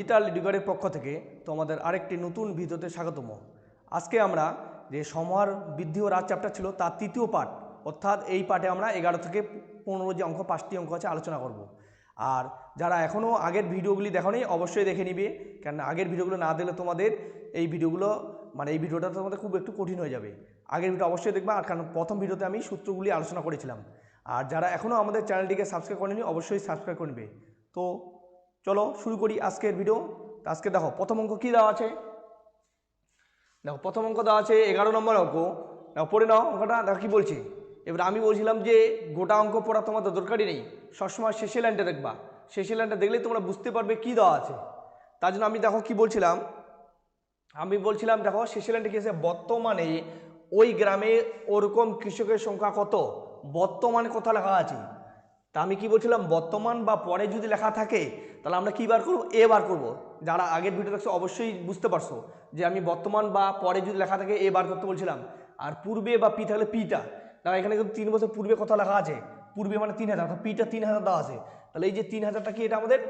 Digital এডুকারের পক্ষ থেকে তোমাদের আরেকটি নতুন ভিডিওতে স্বাগতম। আজকে আমরা যে সমার বৃদ্ধি ও রাজ চ্যাপ্টার ছিল, তার তৃতীয় পাঠ, অর্থাৎ এই পাঠে আমরা এগারো থেকে পনেরো যে অঙ্ক, পাঁচটি অঙ্ক আছে, আলোচনা করব। আর যারা এখনও আগের ভিডিওগুলি দেখো অবশ্যই দেখে নিবে। কেন আগের ভিডিওগুলো না দিলে তোমাদের এই ভিডিওগুলো মানে এই ভিডিওটা তোমাদের খুব একটু কঠিন হয়ে যাবে। আগের ভিডিও অবশ্যই দেখবা, আর কারণ প্রথম ভিডিওতে আমি সূত্রগুলি আলোচনা করেছিলাম। আর যারা এখনও আমাদের চ্যানেলটিকে সাবস্ক্রাইব করেনি, অবশ্যই সাবস্ক্রাইব করবে তো চলো শুরু করি আজকের ভিডিও আজকে দেখো, প্রথম অঙ্ক কী দেওয়া আছে? দেখো, প্রথম অঙ্ক দেওয়া আছে এগারো নম্বর অঙ্ক। দেখো, পড়ে নাও অঙ্কটা, দেখো কী বলছে। এবার আমি বলছিলাম যে গোটা অঙ্ক পড়া তোমাদের দরকারই নেই। সবসময় শেষে লাইনটা দেখবা। শেষে লাইনটা দেখলেই তোমরা বুঝতে পারবে কী দেওয়া আছে। তার জন্য আমি দেখো কি বলছিলাম? আমি বলছিলাম, দেখো শেষে লাইনটা কি আছে? বর্তমানে ওই গ্রামে ওরকম কৃষকের সংখ্যা কত? বর্তমানে কথা লেখা আছে। তা আমি কি বলছিলাম, বর্তমান বা পরে যদি লেখা থাকে, তাহলে আমরা কী বার করব? এ বার করব। যারা আগের ভিডিও দেখছ, অবশ্যই বুঝতে পারছ যে আমি বর্তমান বা পরে যদি লেখা থাকে, এ বার করতে বলছিলাম। আর পূর্বে বা পি থাকলে পিটা দেখো এখানে কিন্তু তিন বছর পূর্বে কথা লেখা আছে। পূর্বে মানে তিন হাজার, অর্থাৎ পিটা তিন হাজার দেওয়া আছে। তাহলে এই যে তিন হাজারটা কি, এটা আমাদের?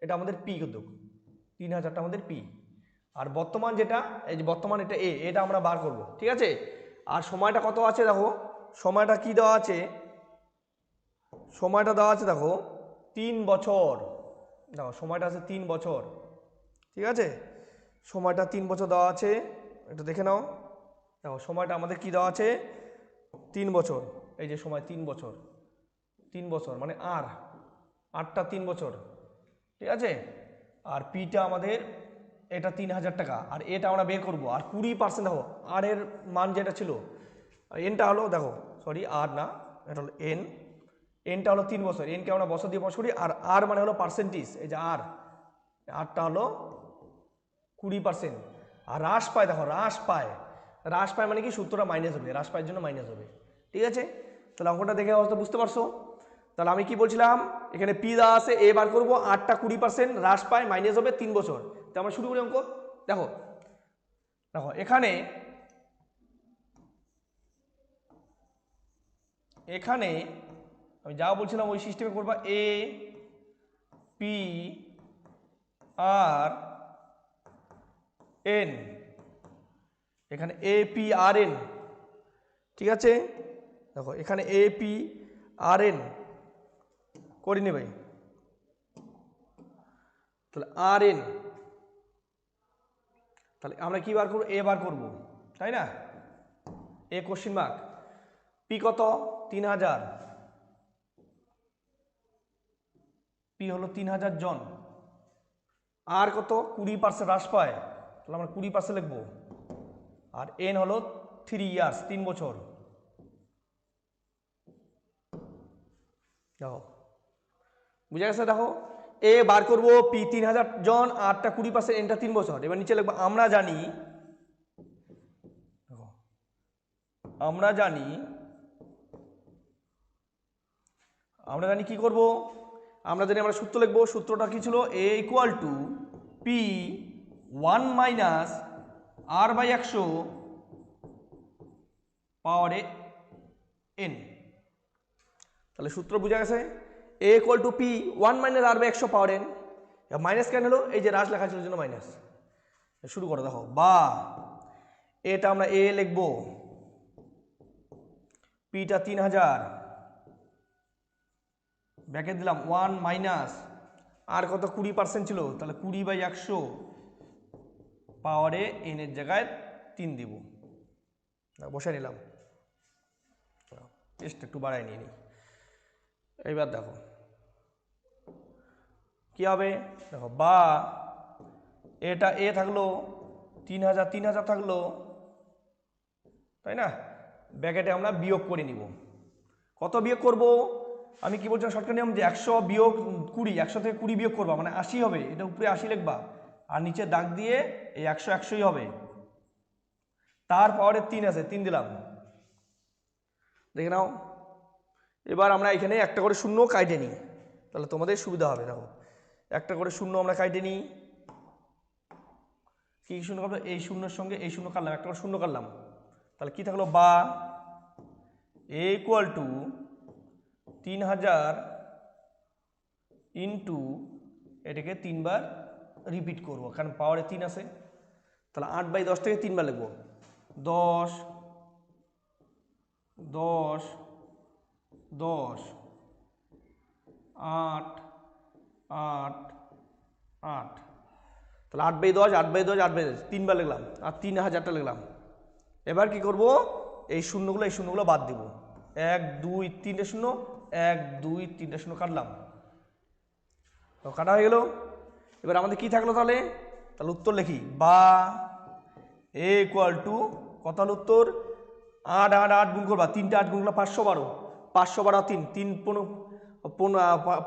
এটা আমাদের পি কিন্তু। তিন হাজারটা আমাদের পি। আর বর্তমান যেটা, এই যে বর্তমান এটা এ, এটা আমরা বার করব। ঠিক আছে? আর সময়টা কত আছে দেখো? সময়টা কি দেওয়া আছে? সময়টা দেওয়া আছে দেখো, তিন বছর। দেখো, সময়টা আছে তিন বছর। ঠিক আছে? সময়টা তিন বছর দেওয়া আছে। একটু দেখে নাও। দেখো, সময়টা আমাদের কি দেওয়া আছে? তিন বছর। এই যে সময়, তিন বছর। তিন বছর মানে আর। আটটা তিন বছর। ঠিক আছে? আর পিটা আমাদের, এটা তিন হাজার টাকা। আর এটা আমরা বের করব। আর কুড়ি পার্সেন্ট দেখো, আর এর মান যেটা ছিল এনটা হলো, দেখো সরি আর না, এটা হলো এন এনটা হলো তিন বছর এনকে আমরা বছর দিয়ে বছর করি, আর আর মানে হলো পার্সেন্টেজ এই যে আর আরটা হলো কুড়ি পার্সেন্ট আর হ্রাস পায়, দেখো হ্রাস পায় হ্রাস পায় মানে কি? সূত্রটা মাইনাস হবে, হ্রাস পায়ের জন্য মাইনাস হবে, ঠিক আছে? তাহলে অঙ্কটা দেখে অবস্থা বুঝতে পারছ? তাহলে আমি কি বলছিলাম? এখানে পি দেওয়া আছে এ বার করব আটটা কুড়ি পার্সেন্ট হ্রাস পায় মাইনাস হবে তিন বছর, তো আমরা শুরু করি অঙ্ক, দেখো দেখো, এখানে এখানে আমি যা বলছিলাম ওই সিস্টেমে করবা এ পি আর এন এখানে এ পি আর এন ঠিক আছে? দেখো, এখানে এ পি আর এন করে নেবে তাহলে আর এন তাহলে আমরা কি বার করব? এ বার করব, তাই না? এ কোশ্চিন মার্ক পি কত? তিন হাজার। পি হলো তিন হাজার জন। আর কত? কুড়ি পার্সেন্ট হ্রাস পায়। তাহলে আমরা কুড়ি পার্সেন্ট লিখব। আর এন হলো থ্রি ইয়ার্স তিন বছর। দেখো। বুঝে গেছে? দেখো। এ বার করব পি তিন হাজার জন আটটা কুড়ি পার্সেন্ট এনটা তিন বছর। এবার নিচে লিখব আমরা জানি আমরা জানি আমরা জানি কি করব? আমরা জানি আমরা সূত্র লিখব, সূত্রটা কি ছিল? A equal to P one minus r by একশো পাওয়ারে এন তাহলে সূত্র বোঝা গেছে A equal to P one minus r by একশো পাওয়ার এন মাইনাস কেন হলো? এই যে রাস লেখা ছিল জন্য মাইনাস শুরু করো, দেখো। বা, এটা আমরা এ লিখব পিটা তিন হাজার ব্যাকে দিলাম ওয়ান মাইনাস আর কত কুড়ি পার্সেন্ট ছিল? তাহলে কুড়ি বাই একশো পাওয়ারে এনের জায়গায় তিন দিব। বসে নিলাম। টেস্ট একটু বাড়াই নিয়ে নিই। এইবার দেখো। কি হবে? দেখো, বা, এটা এ থাকল, তিন হাজার তিন হাজার থাকল, তাই না? ব্যাকেটে আমরা বিয়োগ করে নিব। কত বিয়োগ করব? আমি কি বলছিলাম শর্টকাট নিয়ম? যে একশো বিয়োগ কুড়ি, একশো থেকে কুড়ি বিয়োগ করবা মানে আশি হবে। এটা উপরে আশি লিখবা। আর নিচে দাগ দিয়ে এই একশো একশোই হবে। তার পাওয়ারে তিন আছে, তিন দিলাম। দেখে নাও। এবার আমরা এখানে একটা করে শূন্য কাটে নিই। তাহলে তোমাদের সুবিধা হবে, দেখো। একটা করে শূন্য আমরা কাটে নিই। কি শূন্য কাটবো এই শূন্যের সঙ্গে এই শূন্য কাটলাম, একটা করে শূন্য কাটলাম। তাহলে কি থাকল? বা ইকুয়াল টু তিন হাজার ইন্টু এটাকে তিনবার রিপিট করব, কারণ পাওয়ারে তিন আছে। তাহলে আট বাই দশ থেকে তিনবার লিখব। দশ দশ দশ, আট আট আট। তাহলে আট বাই দশ, আট বাই দশ, আট বাই দশ, তিনবার লিখলাম। আর তিন হাজারটা লিখলাম। এবার কি করব? এই শূন্যগুলো এই শূন্যগুলো বাদ দিব। এক, দুই, তিনটে শূন্য এক, দুই তিনটে শূন্য কাটলাম। তো কাটা হয়ে গেল। এবার আমাদের কি থাকল তাহলে? তাহলে উত্তর লিখি। বা এ ইকুয়াল টু কত উত্তর? আট আট আট গুণ করবা। তিনটে আট গুণ করলে পাঁচশো বারো। পাঁচশো বারো তিন। তিন পনেরো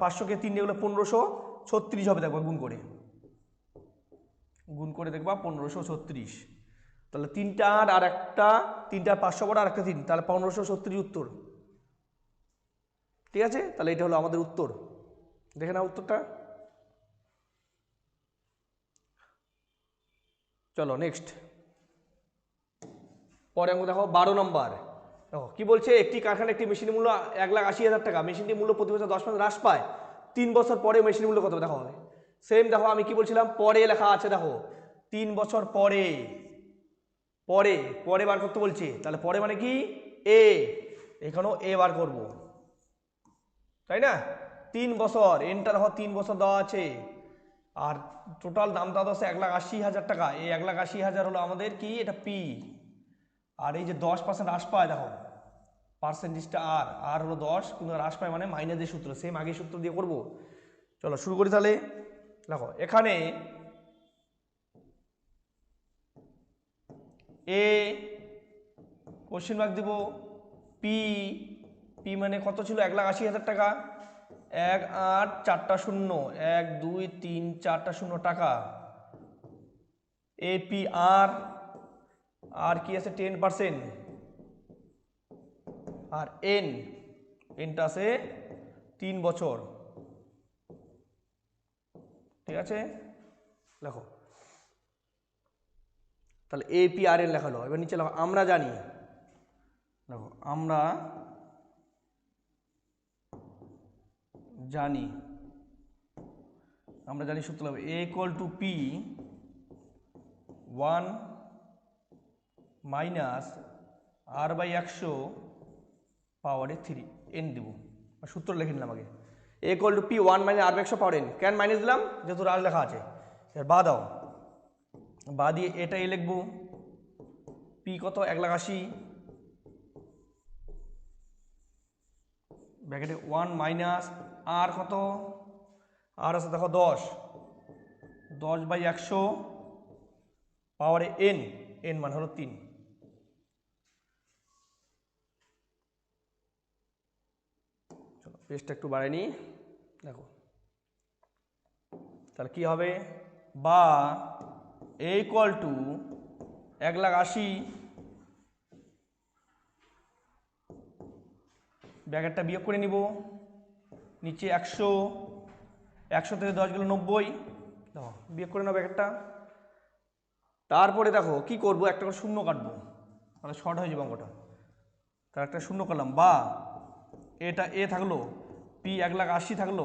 পাঁচশোকে তিন এগুলো পনেরোশো ছত্রিশ হবে দেখবা গুণ করে। গুণ করে দেখবা পনেরোশো ছত্রিশ। তাহলে তিনটা আট আর একটা, তিনটা পাঁচশো বারো আর একটা তিন। তাহলে পনেরোশো ছত্রিশ উত্তর। ঠিক আছে? তাহলে এটা হলো আমাদের উত্তর। দেখে না উত্তরটা। চলো নেক্সট পরে অঙ্ক দেখো বারো নম্বর। দেখো, কি বলছে? একটি কারখানা একটি মেশিনের মূল্য এক লাখ আশি হাজার টাকা। মেশিনটির মূল্য প্রতি বছর দশ পার্সেন্ট হ্রাস পায়। তিন বছর পরে মেশিনের মূল্য কত হবে? দেখো সেম দেখো, আমি কি বলছিলাম? পরে লেখা আছে, দেখো। তিন বছর পরে। পরে পরে বার করতে বলছে। তাহলে পরে মানে কি? এ এখানেও এ বার করব। তাই না? তিন বছর এনটা দেখো তিন বছর দেওয়া আছে। আর টোটাল দাম দেওয়া আছে এক লাখ আশি হাজার টাকা। এই এক লাখ আশি হাজার হলো আমাদের কি? এটা পি আর এই যে দশ পার্সেন্ট হ্রাস পায়, দেখো। পার্সেন্টেজটা আর আর হলো দশ কিন্তু হ্রাস পায় মানে মাইনাসের সূত্র। সেম আগের সূত্র দিয়ে করব। চলো, শুরু করি তাহলে। দেখো, এখানে এ কোশ্চেন মার্ক দিব পি পি মানে কত ছিল? এক লাখ আশি হাজার টাকা। এক আট চারটা শূন্য। এক, দুই, তিন, চারটা শূন্য টাকা। এ পি আর আর কি আছে? টেন পার্সেন্ট আর এন এনটা আছে তিন বছর। ঠিক আছে? লেখো তাহলে এ পি আর এন লেখা হলো। এবার নিচে লেখো, আমরা জানি। দেখো, আমরা জানি। আমরা জানি সূত্র হবে A equal to P one minus r by একশো পাওয়ারে থ্রি এন দেবো। সূত্র লিখে নিলাম আগে। A equal to P one minus r by একশো পাওয়ার এন কেন মাইনাস দিলাম, যেহেতু রাজ লেখা আছে। বা দাও। বা দিয়ে এটা এ লিখব। পি কত? এক লাখ আশি। ব্র্যাকেটে ওয়ান মাইনাস আর কত? আর আছে দেখো দশ। দশ বাই একশো পাওয়ারে এন এন মানে হলো তিন। চলো একটু বাড়াই নিই। দেখো। তাহলে কি হবে? বা এ ইকুয়াল টু এক লাখ আশি ব্যাগেটটা বিয়োগ করে নিব। নিচে একশো একশো থেকে দশ গেল নব্বই। বিয়োগ করে নাও একটা তারপরে দেখো, কি করব? একটা করে শূন্য কাটবো। তাহলে শর্ট হয়ে যাবে অঙ্কটা। তার একটা শূন্য কাটলাম বা, এটা এ থাকল, পি এক লাখ আশি থাকল।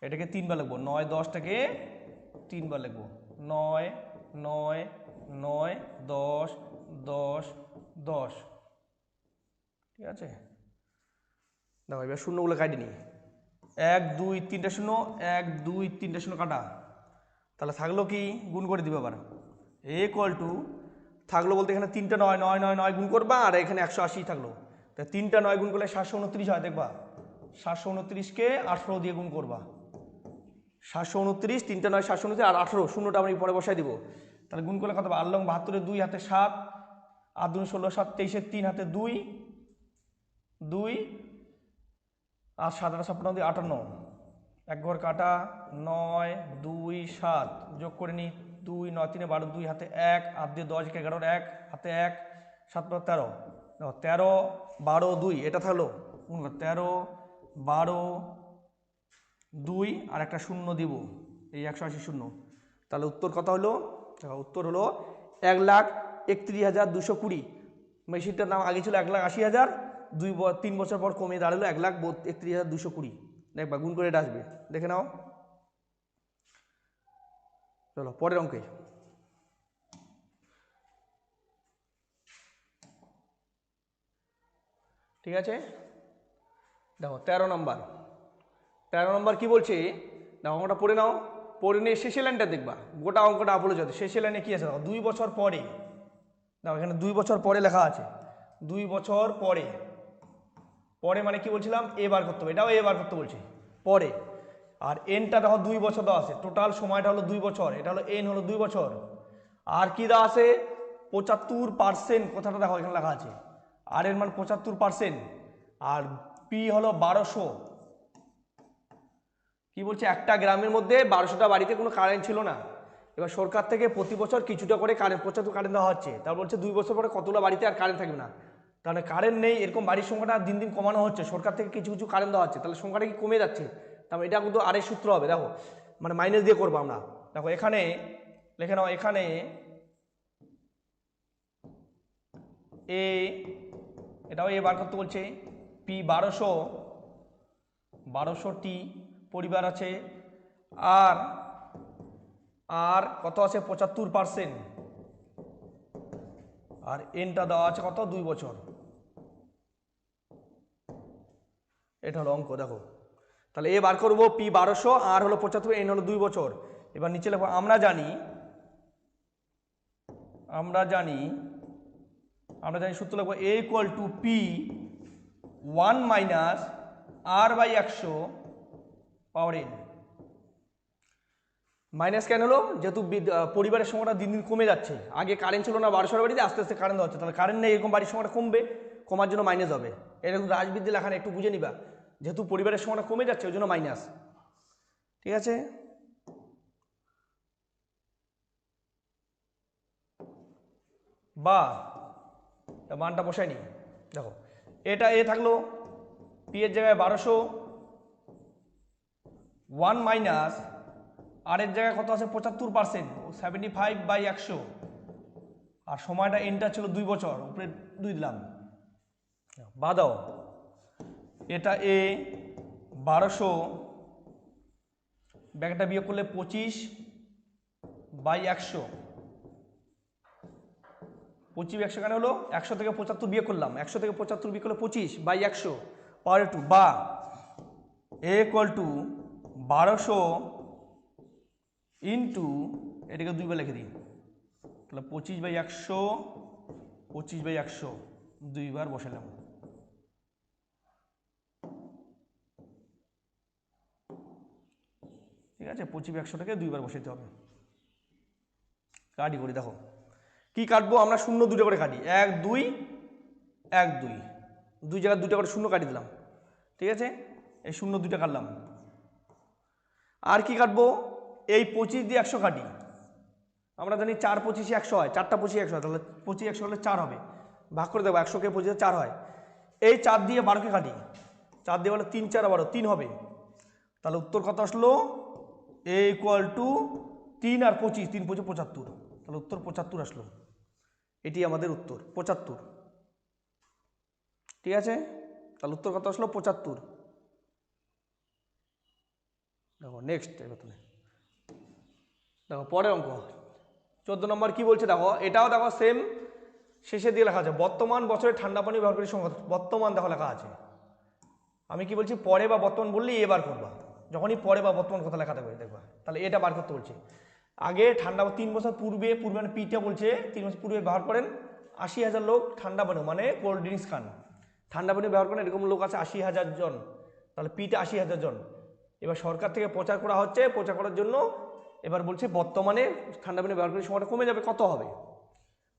এটাকে তিনবার লিখব। নয়, দশটাকে তিনবার লিখব। নয় নয় নয়, দশ দশ দশ। ঠিক আছে? দেখো এবার শূন্যগুলো কাটি নি। এক, দুই, তিনটা শূন্য, এক, দুই, তিনটা শূন্য কাটা। তাহলে থাকল কি? গুণ করে দিবে আবার। এ কল টু থাকল বলতে এখানে তিনটা নয় নয় নয় নয় গুণ করবা, আর এখানে একশো আশি থাকল। তা তিনটা নয় গুণ করলে সাতশো উনত্রিশ হয়, দেখবা। সাতশো উনত্রিশকে আঠেরো দিয়ে গুণ করবা। সাতশো উনত্রিশ, তিনটা নয়, সাতশো উনত্রিশ, আর আঠেরো, শূন্যটা আমি পরে বসাই দিব। তাহলে গুণ করলে কত হবে? আল্লং বাহাত্তরের দুই, হাতে সাত আর দুই ষোলো, সাত তেইশের তিন, হাতে দুই। দুই আর সাত আট ছাপ্পান্ন, দুই আটান্ন। এক ঘর কাটা, নয়, দুই, সাত। যোগ করে নিই, দুই, নয়, তিনে বারো, দুই, হাতে এক আর দিয়ে দশ এগারোর এক, হাতে এক, সাত পাঁচ, তেরো। তেরো, বারো, দুই, এটা থাকল। তেরো, বারো, দুই, আর একটা শূন্য দিব। এই একশো আশি শূন্য। তাহলে উত্তর কত হলো? উত্তর হলো এক লাখ একত্রিশ হাজার দুশো কুড়ি। মেশিনটার দাম আগে ছিল এক লাখ আশি হাজার দুই তিন বছর পর কমে দাঁড়াল এক লাখ একত্রিশ হাজার দুশো কুড়ি। দেখবা, গুণ করে এটা আসবে। দেখে নাও। চলো, পরের অঙ্কে। ঠিক আছে? দেখো, তেরো নম্বর। তেরো নম্বর কি বলছে? দেখো, অঙ্কটা পড়ে নাও। পড়ে নিয়ে শেষে লাইনটা দেখবা। গোটা অঙ্কটা আপলো যাতে শেষে লাইনে কি আছে? দেখো, দুই বছর পরে। দেখো, এখানে দুই বছর পরে লেখা আছে। দুই বছর পরে। পরে মানে কি বলছিলাম? এ বার করতে হবে। এটাও এ বার করতে বলছি। পরে। আর এনটা দেখো দুই বছর দেওয়া আছে। টোটাল সময়টা হলো দুই বছর। এটা হলো এন হলো দুই বছর। আর কি দেওয়া আছে? পঁচাত্তর পার্সেন্ট কথাটা দেখো এখানে লেখা আছে। আর এর মান পঁচাত্তর পার্সেন্ট আর পি হলো বারোশো। কি বলছে? একটা গ্রামের মধ্যে বারোশোটা বাড়িতে কোনো কারেন্ট ছিল না। এবার সরকার থেকে প্রতি বছর কিছুটা করে কারেন্ট পঁচাত্তর কারেন্ট দেওয়া হচ্ছে। তার বলছে দুই বছর পরে কতগুলো বাড়িতে আর কারেন্ট থাকবে না। তাহলে কারেন্ট নেই, এরকম বাড়ির সংখ্যাটা দিন দিন কমানো হচ্ছে, সরকার থেকে কিছু কিছু কারেন্ট দেওয়া হচ্ছে, তাহলে সংখ্যাটা কি কমে যাচ্ছে? তাহলে এটা কিন্তু আরেক সূত্র হবে, দেখো মানে মাইনাস দিয়ে করব আমরা। দেখো, এখানে, লিখে নাও, এখানে এ এটাও এ বার করতে বলছে পি বারোশো বারোশো টি পরিবার আছে, আর আর কত আছে? পঁচাত্তর পার্সেন্ট আর এনটা দেওয়া আছে কত? দুই বছর। এটা হলো অঙ্ক দেখো। তাহলে এ বার করব পি বারোশো, আর হলো পঁচাত্তর এন হলো দুই বছর। এবার নিচে লেখো, আমরা জানি আমরা জানি আমরা জানি সূত্র লিখব A equal to P one minus r by একশো পাওয়ার এন মাইনাস কেন হলো? যেহেতু পরিবারের সংখ্যাটা দিন দিন কমে যাচ্ছে। আগে কারেন্ট ছিল না, বারোশোর বাড়িতে আস্তে আস্তে কারেন্ট হচ্ছে। তাহলে কারেন্ট নেই, এরকম বাড়ির সংখ্যাটা কমবে। কমার জন্য মাইনাস হবে। এটা এরকম রাজবিদ্যা লেখানে একটু বুঝে নিবা। যেহেতু পরিবারের সংখ্যাটা কমে যাচ্ছে, ওই জন্য মাইনাস ঠিক আছে? বা মানটা বসায়নি দেখো, এটা এ থাকল, পি এর জায়গায় বারোশো ওয়ান মাইনাস আর এর জায়গায় কত আছে? পঁচাত্তর পার্সেন্ট সেভেন্টি ফাইভ বাই একশো। আর সময়টা এনটা ছিল দুই বছর, উপরে দুই দিলাম। বা দাও। এটা এ বারোশো। ব্যাগটা বিয়োগ করলে পঁচিশ বাই একশো। পঁচিশ একশো কেন হলো একশো থেকে পঁচাত্তর বিয়ে করলাম। একশো থেকে পঁচাত্তর বিয়ে করলে পঁচিশ বাই একশো পাওয়ার টু, বা। এ ইকুয়াল টু বারোশো ইন্টু এটাকে দুইবার লিখে দিই। তাহলে পঁচিশ বাই একশো, পঁচিশ বাই একশো, দুইবার বসালাম। আছে, পঁচিশ একশোটাকে দুইবার বসাতে হবে। কাটি করি দেখো। কি কাটবো? আমরা শূন্য দুটো করে কাটি। এক, দুই এক, দুই। দুই জায়গায় দুটো করে শূন্য কাটি দিলাম। ঠিক আছে? এই শূন্য দুইটা কাটলাম। আর কি কাটবো? এই পঁচিশ দিয়ে একশো কাটি। আমরা জানি চার পঁচিশে একশো হয়। চারটা পঁচিশ একশো হয়। তাহলে পঁচিশ একশো হলে চার হবে। ভাগ করে দেবো। একশোকে পঁচিশে চার হয়। এই চার দিয়ে বারোকে কাটি। চার দিয়ে বলে তিন চার বারো তিন হবে। তাহলে উত্তর কত আসলো? এ ইকুয়াল টু তিন আর পঁচিশ, তিন পঁচিশ, পঁচাত্তর। তাহলে উত্তর পঁচাত্তর আসলো। এটি আমাদের উত্তর, পঁচাত্তর। ঠিক আছে? তাহলে উত্তর কত আসলো? পঁচাত্তর। দেখো নেক্সট এবার দেখো, পরের অঙ্ক। চোদ্দ নম্বর কি বলছে? দেখো, এটাও দেখো সেম শেষে দিয়ে লেখা আছে, বর্তমান বছরে ঠান্ডা পানি ব্যবহার করি সংখ্যা বর্তমান দেখো লেখা আছে। আমি কি বলছি? পরে বা বর্তমান বললেই এবার করবা। যখনই পরে বা বর্তমান কথা লেখা থাকবে দেখবা। তাহলে এটা বার করতে বলছে। আগে ঠান্ডা তিন বছর পূর্বে পূর্বে মানে পিটা বলছে, তিন বছর পূর্বে ব্যবহার করেন, আশি হাজার লোক ঠান্ডা পানীয় মানে কোল্ড ড্রিঙ্কস খান। ঠান্ডা পানীয় ব্যবহার করেন, এরকম লোক আছে আশি হাজার জন। তাহলে পিটা আশি হাজার জন। এবার সরকার থেকে প্রচার করা হচ্ছে, প্রচার করার জন্য এবার বলছে, বর্তমানে ঠান্ডা পানীয় ব্যবহার করার সময়টা কমে যাবে, কত হবে?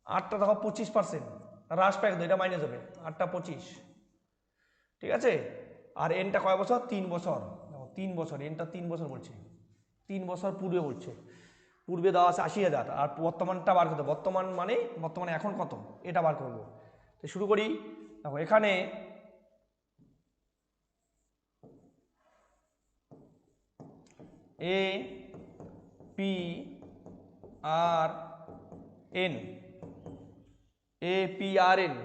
আটটা দেখো পঁচিশ পার্সেন্ট হ্রাস প্যাক এটা মাইনাস হবে। আটটা পঁচিশ। ঠিক আছে? আর এনটা কয় বছর? তিন বছর। তিন বছর এনটা তিন বছর বলছে। তিন বছর পূর্বে বলছে। পূর্বে দেওয়া আছে আশি হাজার, আর বর্তমানটা বার করতে বর্তমান মানে বর্তমানে এখন কত? এটা বার করব। তো শুরু করি। দেখো, এখানে A P r n A P r n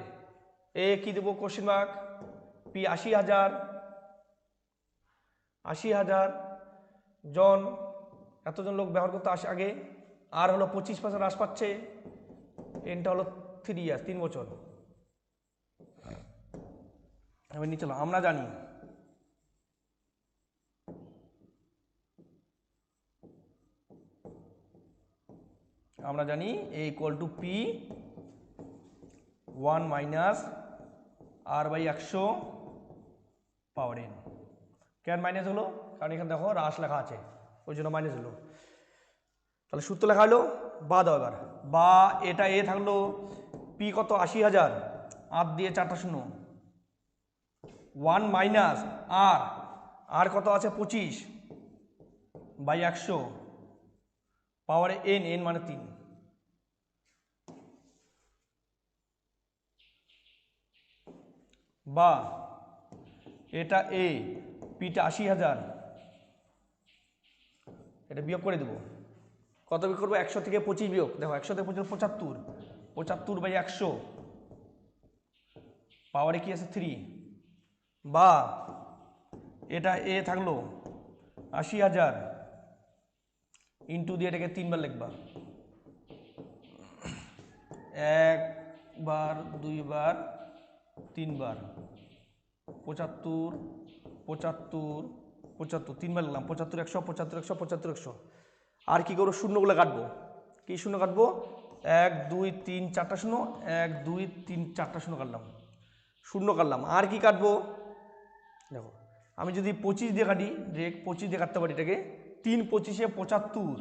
A কি দেবো? কোশ্চেন মার্ক পি আশি হাজার আশি হাজার জন, এতজন লোক ব্যবহার করতে আসে আগে, আর হলো পঁচিশ পার্সেন্ট হ্রাস পাচ্ছে এনটা হলো থ্রি ইয়ার্স তিন বছর। এবার নিচে আমরা জানি। আমরা জানি A equal to P one minus r by একশো পাওয়ার এন কেন মাইনাস হলো, কারণ এখানে দেখো হ্রাস লেখা আছে, ওই জন্য মাইনাস হলো। তাহলে সূত্র লেখা হলো, বা দাও এবার। বা এটা এ থাকল পি কত আশি হাজার, আট দিয়ে চারটা শূন্য। ওয়ান মাইনাস আর আর কত আছে পঁচিশ বাই একশো পাওয়ারে এন এন মানে তিন। বা, এটা এ পিটা আশি হাজার। এটা বিয়োগ করে দেবো। কত বিয়োগ করব? একশো থেকে পঁচিশ বিয়োগ। দেখো, একশো থেকে পঁচিশ পঁচাত্তর। পঁচাত্তর বাই একশো। পাওয়ারে কি আছে? থ্রি বা এটা এ থাকল আশি হাজার। ইন্টু দিয়ে এটাকে তিনবার লিখবা। একবার, দুইবার, তিনবার। পঁচাত্তর পঁচাত্তর পঁচাত্তর, তিনবার লিখলাম, পঁচাত্তর, একশো পঁচাত্তর একশো পঁচাত্তর, একশো। আর কি করব? শূন্যগুলো কাটবো। কি শূন্য কাটবো? এক, দুই, তিন, চারটা শূন্য, এক, দুই, তিন, চারটা শূন্য কাটলাম। শূন্য কাটলাম। আর কি কাটবো? দেখো, আমি যদি পঁচিশ দিয়ে কাটি যে পঁচিশ দিয়ে কাটতে পারি এটাকে। তিন পঁচিশে পঁচাত্তর,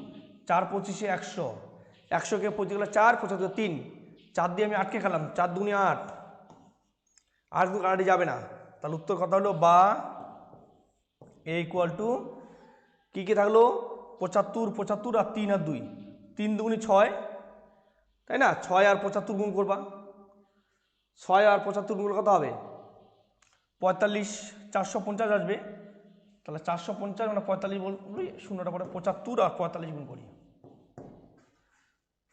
চার পঁচিশে একশো। একশোকে পঁচিশ গেলে চার, পঁচাত্তর তিন। চার দিয়ে আমি আটকে খেলাম, চার দুনি আট। আট দু কাটাটি যাবে না। তাহলে উত্তর কথা হলো বা এ ইকুয়াল টু কী কী থাকল? পঁচাত্তর পঁচাত্তর আর তিন আর দুই। তিন দুগুনি ছয়, তাই না? ছয় আর পঁচাত্তর গুণ করবা। ছয় আর পঁচাত্তর গুণ কত হবে? পঁয়তাল্লিশ, চারশো পঞ্চাশ আসবে। তাহলে চারশো পঞ্চাশ মানে পঁয়তাল্লিশ বলি শূন্যটা পরে পঁচাত্তর আর পঁয়তাল্লিশ গুণ করি।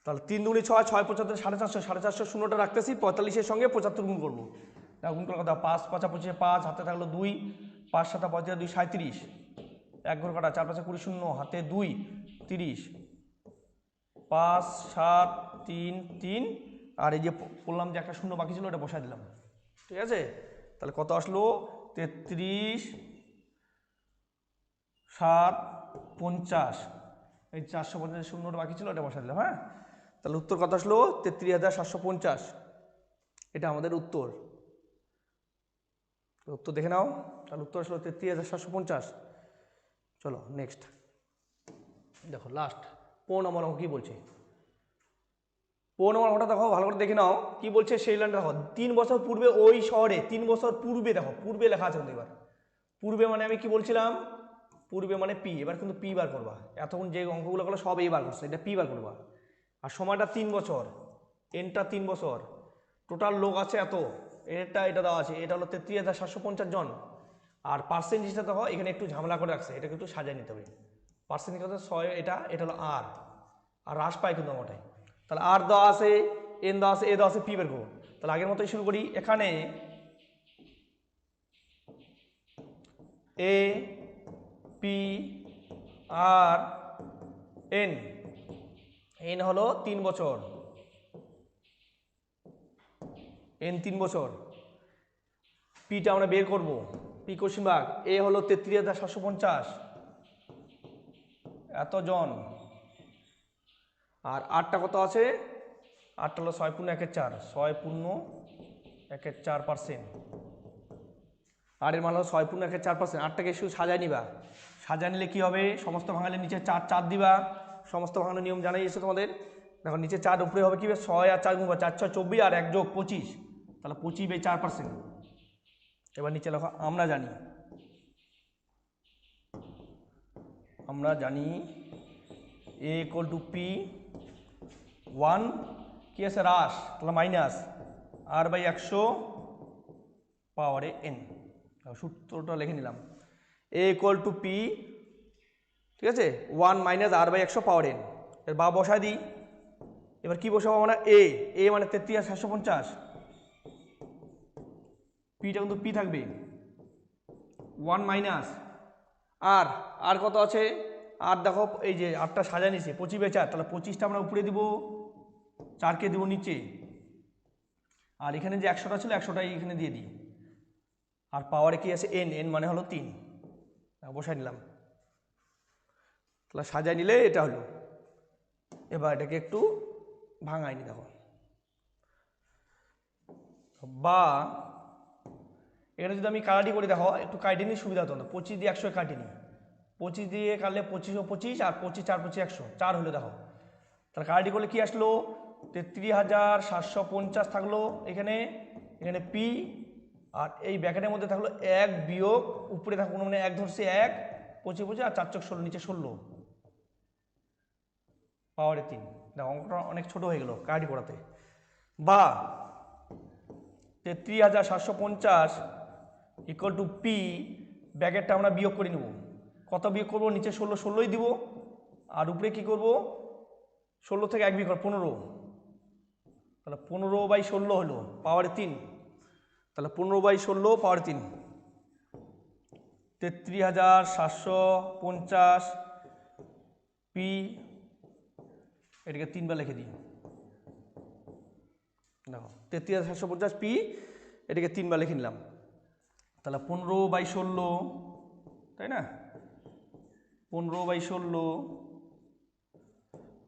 তাহলে তিন দুগুনি ছয় ছয় পঁচাত্তর, সাড়ে চারশো সাড়ে চারশো শূন্যটা রাখতেছি, পঁয়তাল্লিশের সঙ্গে পঁচাত্তর গুণ করব। গুণ করে কথা পাঁচ পাঁচা পঁচিশে পাঁচ, হাতে থাকল দুই পাঁচ সাতা পঁয়ত্রিশ দুই সাঁত্রিশ এক ঘর কাটা, চার পাঁচে কুড়ি শূন্য, হাতে দুই, তিরিশ। পাঁচ, সাত, তিন তিন। আর এই যে বললাম যে একটা শূন্য বাকি ছিল, ওটা বসাই দিলাম। ঠিক আছে? তাহলে কত আসলো? তেত্রিশ, সাত, পঞ্চাশ। এই চারশো পঞ্চাশ শূন্যটা বাকি ছিল, ওটা বসাই দিলাম হ্যাঁ? তাহলে উত্তর কত আসলো? তেত্রিশ হাজার সাতশো পঞ্চাশ। এটা আমাদের উত্তর। উত্তর দেখে নাও। তাহলে উত্তর আসলো তেত্রিশ হাজার সাতশো পঞ্চাশ। চলো নেক্সট দেখো লাস্ট পনেরো নম্বর অঙ্ক কী বলছে? পনেরো নম্বর অঙ্কটা দেখো, ভালো করে দেখে নাও। কি বলছে সেই লাইনটা দেখো। তিন বছর পূর্বে ওই শহরে, তিন বছর পূর্বে দেখো, পূর্বে লেখা আছে এবার। পূর্বে মানে আমি কি বলছিলাম? পূর্বে মানে পি, এবার কিন্তু পি বার করবা। এতক্ষণ যে অঙ্কগুলো করল সব এই বার করছে, এটা পি বার করবা। আর সময়টা তিন বছর এনটা তিন বছর। টোটাল লোক আছে এত। এটা এটা দেওয়া আছে। এটা হলো তেত্রিশ হাজার সাতশো পঞ্চাশ জন। আর পার্সেন্টেজটা দেখো, এখানে একটু ঝামেলা করে রাখছে। এটাকে একটু সাজিয়ে নিতে হবে। পার্সেন্টেজ কত? ছয়, এটা এটা হলো আর আর হ্রাস পায় কিন্তু আমাটাই তাহলে আর দেওয়া আছে এন দেওয়া আছে এ দেওয়া আছে পি বের করব। তাহলে আগের মতোই শুরু করি। এখানে A P r n n হলো তিন বছর। এন তিন বছর। পিটা আমরা বের করব। পি কোশ্চিন ভাগ এ হলো তেত্রিশ হাজার সাতশো পঞ্চাশ। এতজন। আর আটটা কত আছে? আটটা হলো ছয় পূর্ণ একের চার। ছয় পূর্ণ একের চার পার্সেন্ট আর এর মান হলো ছয় পূর্ণ একের চার পার্সেন্ট আটটাকে শুধু সাজায় নিবা। সাজায় নিলে কী হবে? সমস্ত ভাঙালে নিচে চার চার দিবা। সমস্ত ভাঙানোর নিয়ম জানাই এসে তোমাদের। দেখো নিচে চার, উপরে হবে কি? ছয় আর চার গুণ চার, ছয়, চব্বিশ আর এক যোগ পঁচিশ। তাহলে পঁচিশ বাই চার পার্সেন্ট এবার নিচে লেখো, আমরা জানি। আমরা জানি A equal to P one কি আছে? হ্রাস, তাহলে মাইনাস আর বাই একশো পাওয়ারে এন সূত্রটা লিখে নিলাম। এ ইকুয়াল টু পি ঠিক আছে? ওয়ান মাইনাস আর বাই একশো পাওয়ার এন এর বা বসায় দিই। এবার কি বসাবো আমরা? এ এ মানে তেত্রিশ সাতশো পঞ্চাশ। পিটা কিন্তু পি থাকবে ওয়ান মাইনাস আর আর কত আছে? আর দেখো এই যে আটটা সাজা নিছে পঁচিশ বাই চার, তাহলে পঁচিশটা আমরা উপরে দিব, চারকে দেবো নিচে। আর এখানে যে একশোটা ছিল, একশোটাই এখানে দিয়ে দিই। আর পাওয়ারে কি আছে? এন এন মানে হলো তিন। বসাই নিলাম। তাহলে সাজাই নিলে এটা হলো। এবার এটাকে একটু ভাঙাই নি, দেখো। বা এটা যদি আমি কালাটি করে, দেখো, একটু কাটি নিয়ে সুবিধা হতো না। পঁচিশ দিয়ে একশো কাটি নি পঁচিশ দিয়ে কাটলে পঁচিশ ও পঁচিশ, আর পঁচিশ চার পঁচিশ একশো। চার হলে দেখো। তাহলে কালাটি করলে কি আসলো? তেত্রিশ হাজার সাতশো পঞ্চাশ থাকল এখানে। এখানে পি আর এই ব্যাকেটের মধ্যে থাকল এক বিয়োগ, উপরে থাকল মানে এক ধরছে এক, পঁচিশ পঁচিশ, আর চার চোখ ষোলো, নিচে ষোলো। পাওয়ারে তিন। দেখো, অঙ্কটা অনেক ছোট হয়ে গেল কাটি করাতে। বা, তেত্রিশ হাজার সাতশো পঞ্চাশ ইকুয়াল টু পি ব্যাকেটটা আমরা বিয়োগ করে নেব। কত বিয়োগ করব? নিচে ষোলো, ষোলোই দিব। আর উপরে কি করব? ষোলো থেকে এক বিয়োগ পনেরো। তাহলে পনেরো বাই ষোলো হলো পাওয়ার তিন। তাহলে পনেরো বাই ষোলো পাওয়ার তিন। তেত্রিশ হাজার সাতশো পঞ্চাশ পি এটাকে তিনবার লিখে দিই। দেখো, তেত্রিশ হাজার সাতশো পঞ্চাশ পি এটাকে তিনবার লিখে নিলাম। তাহলে পনেরো বাই ষোলো, তাই না? পনেরো বাই ষোলো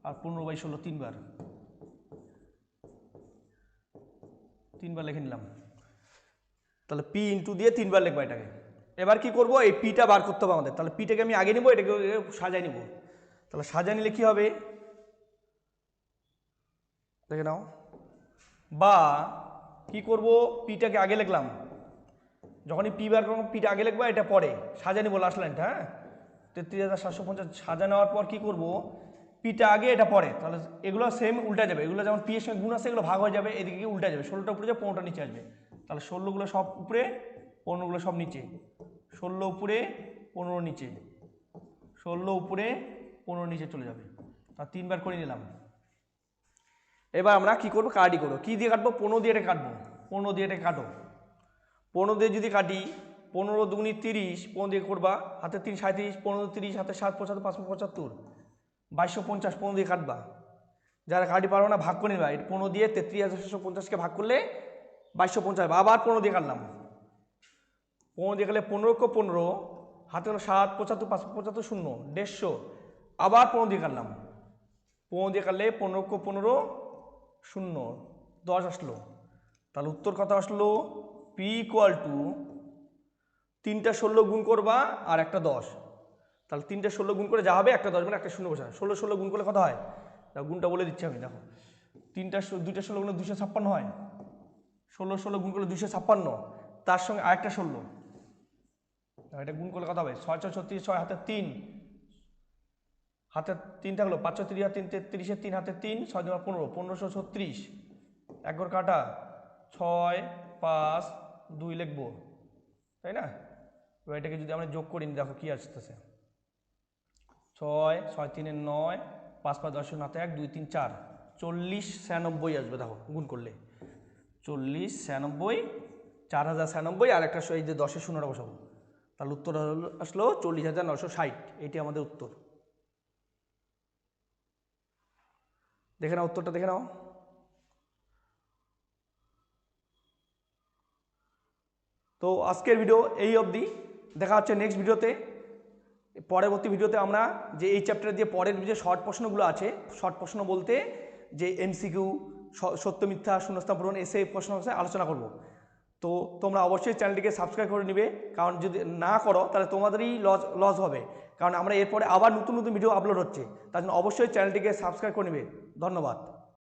আর পনেরো বাই ষোলো তিনবার। তিনবার লিখে নিলাম। তাহলে পি ইন্টু দিয়ে তিনবার লিখব এটাকে। এবার কি করব? এই পিটা বার করতে হবে আমাদের। তাহলে পিটাকে আমি আগে নিব, এটাকে সাজাই নিব। তাহলে সাজাই নিলে কি হবে? দেখে নাও। বা কি করব? পিটাকে আগে লিখলাম। যখনই পি বার করব পিটা আগে লিখব, এটা পরে। সাজা নিবো লাস্ট লাইনটা হ্যাঁ? তেত্রিশ হাজার সাতশো পঞ্চাশ সাজা নেওয়ার পর কী করব? পিটা আগে, এটা পরে। তাহলে এগুলো সেম উল্টা যাবে। এগুলো যেমন পি এর সঙ্গে গুণ আছে, এগুলো ভাগ হয়ে যাবে, এদিকে উল্টা যাবে। ষোলোটা উপরে যাবে, পনেরোটা নিচে আসবে। তাহলে ষোলোগুলো সব উপরে, পনেরোগুলো সব নিচে। ষোলো উপরে, পনেরো নিচে। ষোলো উপরে, পনেরো নিচে চলে যাবে। তা তিনবার করে নিলাম। এবার আমরা কি করব? কাটি করব। কী দিয়ে কাটবো? পনেরো দিয়ে এটা কাটবো। পনেরো দিয়ে এটা কাটো। পনেরো দিয়ে যদি কাটি, পনেরো দুগুনি তিরিশ, পনেরো দিয়ে করবা, হাতে তিন সাঁত্রিশ পনেরো তিরিশ, হাতে সাত, পঁচাত্তর পাঁচশো পঁচাত্তর। বাইশশো পঞ্চাশ, পনেরো দিয়ে কাটবা। যারা কাটি পারব না, ভাগ করে নেবা। এটা পনেরো দিয়ে তেত্রিশ হাজার ছশো পঞ্চাশকে ভাগ করলে বাইশশো পঞ্চাশ। আবার পনেরো দিয়ে কাটলাম। পনেরো দিয়ে কাটলে পনেরো কো পনেরো, হাতে হলো সাত, পঁচাত্তর পাঁচশো পঁচাত্তর শূন্য, দেড়শো। আবার পনেরো দিয়ে কাটলাম। পনেরো দিয়ে কাটলে পনেরো কো পনেরো শূন্য, দশ আসলো। তাহলে উত্তর কত আসলো? পি ইকুয়াল টু তিনটা ষোলো গুণ করবা আর একটা দশ। তাহলে তিনটা ষোলো গুণ করে যা হবে একটা দশ মানে একটা শূন্য বসা ষোলো ষোলো গুণ করলে কত হয়? দেখো গুণটা বলে দিচ্ছি আমি, দেখো। তিনটা দুইটা ষোলো গুণ দুশো ছাপ্পান্ন হয়। ষোলো ষোলো গুণ করলে দুশো ছাপ্পান্ন। তার সঙ্গে আরেকটা ষোলো। এটা গুণ করলে কত হবে? ছয় ছয় ছত্রিশ, ছয় হাতে তিন। হাতে তিনটা হলো পাঁচশো তিরিশ হাতে তিন তেত্রিশের তিন হাতে তিন, ছয় দুই পনেরো, পনেরোশো ছত্রিশ। এক ঘর কাটা, ছয়, পাঁচ দুই লিখব তাই না? এবার এটাকে যদি আমরা যোগ করি, দেখো কি আসতেছে। ছয় ছয় তিনে নয়, পাঁচ পাঁচ দশ হাতে এক, দুই তিন চার, চল্লিশ ছিয়ানব্বই আসবে, দেখো, গুণ করলে। চল্লিশ ছিয়ানব্বই, চার হাজার ছিয়ানব্বই, আর একটা এই যে দশের শূন্যটা বসাবো। তাহলে উত্তর আসলো চল্লিশ হাজার নশো ষাট, এটি আমাদের উত্তর। দেখে নাও, উত্তরটা দেখে নাও। তো আজকের ভিডিও এই অবধি। দেখা হচ্ছে নেক্সট ভিডিওতে পরবর্তী ভিডিওতে আমরা যে এই চ্যাপ্টারে যে পরের যে শর্ট প্রশ্নগুলো আছে শর্ট প্রশ্ন বলতে যে এমসিকিউ সত্য, মিথ্যা, শূন্যস্থান পূরণ এসে প্রশ্ন আলোচনা করব। তো তোমরা অবশ্যই চ্যানেলটিকে সাবস্ক্রাইব করে নিবে। কারণ যদি না করো, তাহলে তোমাদেরই লস লস হবে। কারণ আমরা এরপরে আবার নতুন নতুন ভিডিও আপলোড হচ্ছে। তার জন্য অবশ্যই চ্যানেলটিকে সাবস্ক্রাইব করে নেবে। ধন্যবাদ।